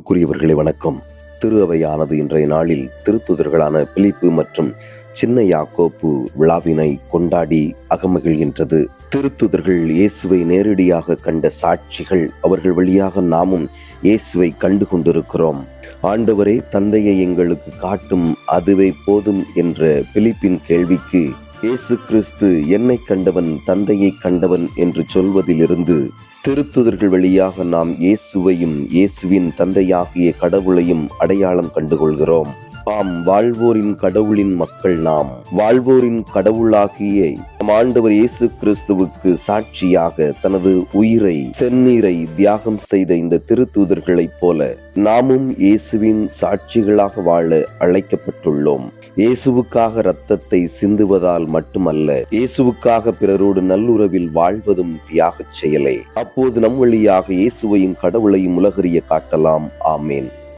அன்புக்குரியவர்களே வணக்கம். திரு அவையானது இன்றைய நாளில் திருத்துதர்களான பிலிப்பு மற்றும் சின்ன யாக்கோப்பு விழாவினை கொண்டாடி அகமகிழ்கின்றது. திருத்துதர்கள் இயேசுவை நேரடியாக கண்ட சாட்சிகள் அவர்கள் வழியாக நாமும் இயேசுவை கண்டு கொண்டிருக்கிறோம் ஆண்டவரே தந்தையை எங்களுக்கு காட்டும் அதுவே போதும் என்ற பிலிப்பின் கேள்விக்கு இயேசு கிறிஸ்து என்னை கண்டவன் தந்தையை கண்டவன் என்று சொல்வதிலிருந்து திருத்துதர்கள் வழியாக நாம் இயேசுவையும் இயேசுவின் தந்தையாகிய கடவுளையும் அடையாளம் கண்டுகொள்கிறோம். ஆம் வாழ்வோரின் கடவுளின் மக்கள் நாம். வாழ்வோரின் கடவுளாகிய நம் ஆண்டவர் இயேசு கிறிஸ்துவுக்கு சாட்சியாக தனது உயிரை செந்நீரை தியாகம் செய்த இந்த திருத்தூதர்களைப் போல நாமும் இயேசுவின் சாட்சிகளாக வாழ அழைக்கப்பட்டுள்ளோம். இயேசுவுக்காக ரத்தத்தை சிந்துவதால் மட்டுமல்ல இயேசுவுக்காக பிறரோடு நல்லுறவில் வாழ்வதும் தியாகச் செயலே. அப்போது நம் வழியாக இயேசுவையும் கடவுளையும் உலகறிய காட்டலாம். ஆமேன்.